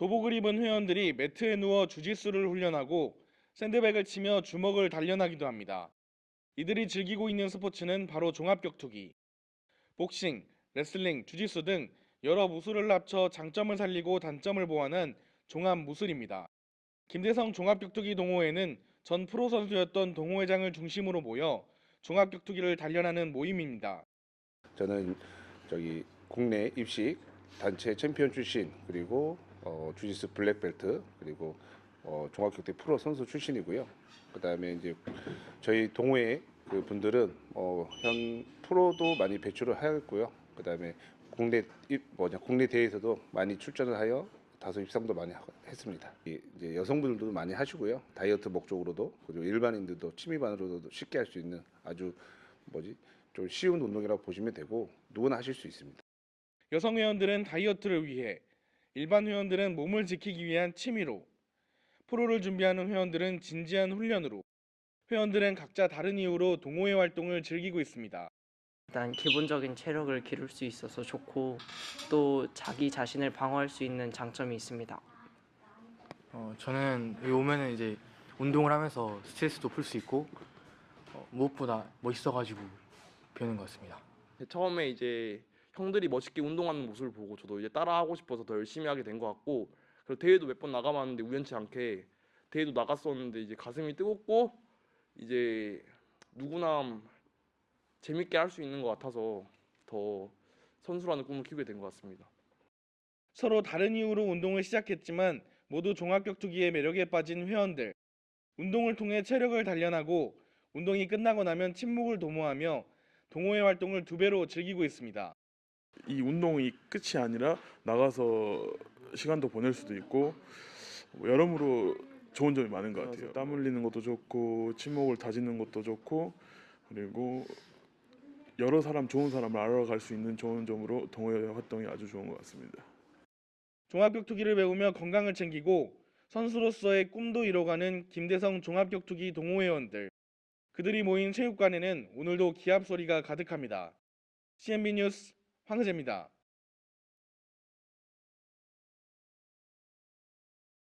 도복을 입은 회원들이 매트에 누워 주짓수를 훈련하고 샌드백을 치며 주먹을 단련하기도 합니다. 이들이 즐기고 있는 스포츠는 바로 종합격투기. 복싱, 레슬링, 주짓수 등 여러 무술을 합쳐 장점을 살리고 단점을 보완한 종합 무술입니다. 김대성 종합격투기 동호회는 전 프로 선수였던 동호회장을 중심으로 모여 종합격투기를 단련하는 모임입니다. 저는 저기 국내 입식 단체 챔피언 출신 그리고 어, 주짓수 블랙벨트 그리고 어, 종합격투기 프로 선수 출신이고요. 그다음에 이제 저희 동호회 그 분들은 어, 현 프로도 많이 배출을 하였고요. 그다음에 국내 입 뭐냐 국내 대회에서도 많이 출전을 하여 다소 입상도 많이 하- 했습니다. 이- 이제 여성분들도 많이 하시고요. 다이어트 목적으로도 그리고 일반인들도 취미반으로도 쉽게 할 수 있는 아주 뭐지 좀 쉬운 운동이라고 보시면 되고 누구나 하실 수 있습니다. 여성 회원들은 다이어트를 위해, 일반 회원들은 몸을 지키기 위한 취미로, 프로를 준비하는 회원들은 진지한 훈련으로, 회원들은 각자 다른 이유로 동호회 활동을 즐기고 있습니다. 일단 기본적인 체력을 기를 수 있어서 좋고 또 자기 자신을 방어할 수 있는 장점이 있습니다. 어, 저는 여기 오면은 이제 운동을 하면서 스트레스도 풀 수 있고 어, 무엇보다 멋있어가지고 배우는 것 같습니다. 처음에 이제 형들이 멋있게 운동하는 모습을 보고 저도 이제 따라하고 싶어서 더 열심히 하게 된 것 같고 그리고 대회도 몇 번 나가봤는데 우연치 않게 대회도 나갔었는데 이제 가슴이 뜨겁고 이제 누구나 재밌게 할 수 있는 것 같아서 더 선수라는 꿈을 키우게 된 것 같습니다. 서로 다른 이유로 운동을 시작했지만 모두 종합격투기의 매력에 빠진 회원들. 운동을 통해 체력을 단련하고 운동이 끝나고 나면 친목을 도모하며 동호회 활동을 두 배로 즐기고 있습니다. 이 운동이 끝이 아니라 나가서 시간도 보낼 수도 있고 뭐 여러모로 좋은 점이 많은 것 같아요. 땀 흘리는 것도 좋고 친목을 다지는 것도 좋고 그리고 여러 사람 좋은 사람을 알아갈 수 있는 좋은 점으로 동호회 활동이 아주 좋은 것 같습니다. 종합격투기를 배우며 건강을 챙기고 선수로서의 꿈도 이뤄가는 김대성 종합격투기 동호회원들. 그들이 모인 체육관에는 오늘도 기합 소리가 가득합니다. CNB 뉴스 황재입니다.